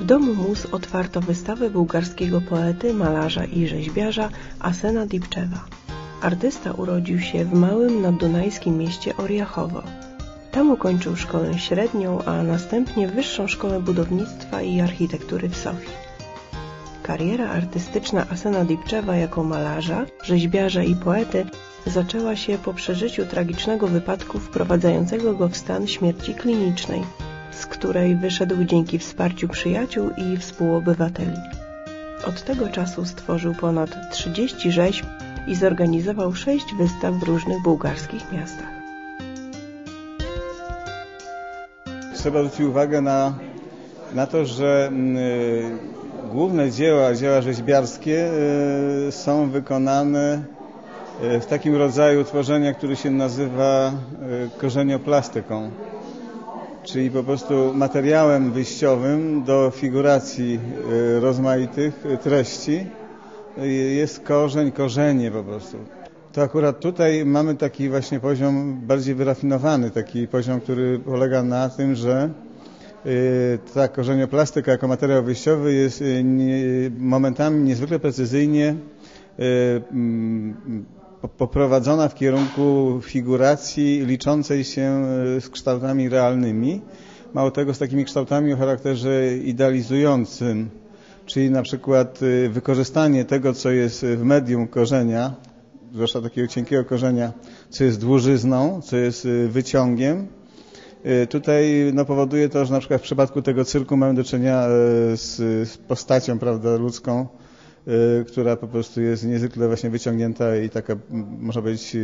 W domu Mus otwarto wystawę bułgarskiego poety, malarza i rzeźbiarza Asena Dipczewa. Artysta urodził się w małym naddunajskim mieście Oriachowo. Tam ukończył szkołę średnią, a następnie Wyższą Szkołę Budownictwa i Architektury w Sofii. Kariera artystyczna Asena Dipczewa jako malarza, rzeźbiarza i poety zaczęła się po przeżyciu tragicznego wypadku wprowadzającego go w stan śmierci klinicznej, z której wyszedł dzięki wsparciu przyjaciół i współobywateli. Od tego czasu stworzył ponad 30 rzeźb i zorganizował sześć wystaw w różnych bułgarskich miastach. Trzeba zwrócić uwagę na, na to, że y, główne dzieła, dzieła rzeźbiarskie y, są wykonane y, w takim rodzaju tworzenia, który się nazywa y, korzenioplastyką. Czyli po prostu materiałem wyjściowym do figuracji y, rozmaitych treści y, jest korzeń, korzenie po prostu. To akurat tutaj mamy taki właśnie poziom bardziej wyrafinowany, taki poziom, który polega na tym, że y, ta korzenioplastyka jako materiał wyjściowy jest momentami niezwykle precyzyjnie mm, poprowadzona w kierunku figuracji liczącej się z kształtami realnymi. Mało tego z takimi kształtami o charakterze idealizującym, czyli na przykład wykorzystanie tego, co jest w medium korzenia, zwłaszcza takiego cienkiego korzenia, co jest dłużyzną, co jest wyciągiem. Tutaj no, powoduje to, że na przykład w przypadku tego cyrku mamy do czynienia z, z postacią prawda, ludzką, która po prostu jest niezwykle właśnie wyciągnięta i taka, można powiedzieć,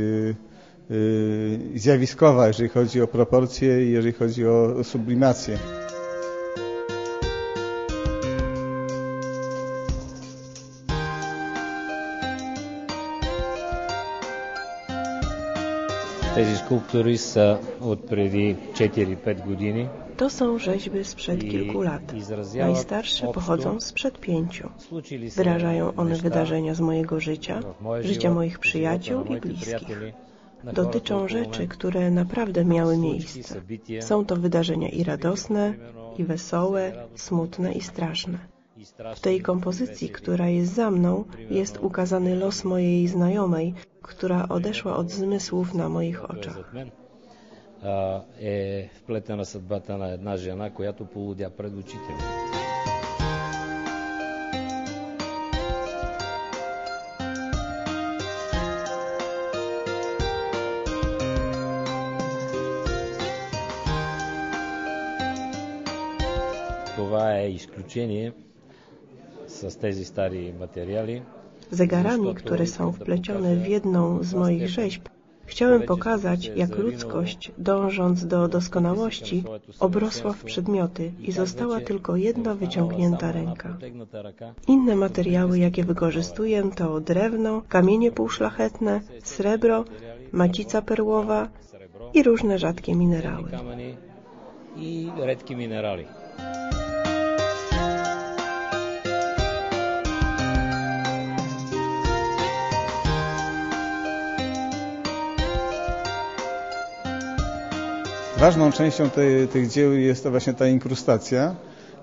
zjawiskowa, jeżeli chodzi o proporcje i jeżeli chodzi o sublimację. Тези скулптури са от преди 4-5 години. To są rzeźby sprzed kilku lat. Najstarsze pochodzą sprzed pięciu. Wyrażają one wydarzenia z mojego życia, życia moich przyjaciół i bliskich. Dotyczą rzeczy, które naprawdę miały miejsce. Są to wydarzenia i radosne, i wesołe, smutne i straszne. W tej kompozycji, która jest za mną, jest ukazany los mojej znajomej, która odeszła od zmysłów na moich oczach. е вплетена съдбата на една жена, която полудя пред очите ми. Това е изключение с тези стари материали. Zegarami, które są wplecione w jedną z moich rzeźb, Chciałem pokazać, jak ludzkość, dążąc do doskonałości, obrosła w przedmioty i została tylko jedna wyciągnięta ręka. Inne materiały, jakie wykorzystuję, to drewno, kamienie półszlachetne, srebro, macica perłowa i różne rzadkie minerały. I редки минерали. Ważną częścią tych dzieł jest to właśnie ta inkrustacja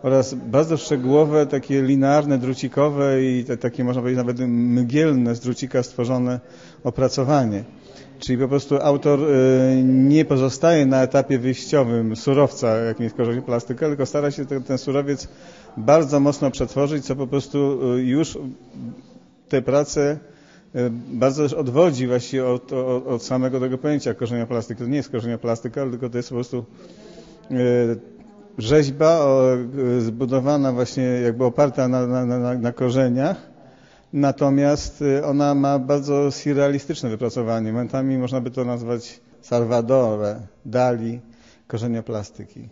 oraz bardzo szczegółowe, takie linearne, drucikowe i te, takie można powiedzieć nawet mgielne z drucika stworzone opracowanie. Czyli po prostu autor y, nie pozostaje na etapie wyjściowym surowca, jakim jest korzeń plastyka, tylko stara się ten, ten surowiec bardzo mocno przetworzyć, co po prostu y, już te prace bardzo też odwodzi właściwie od, od, od, samego tego pojęcia korzenia plastyki. To nie jest korzenia plastyka, tylko to jest po prostu rzeźba zbudowana właśnie jakby oparta na, na, na, na korzeniach, natomiast ona ma bardzo surrealistyczne wypracowanie. Momentami można by to nazwać Salvadore, Dali, korzenia plastyki.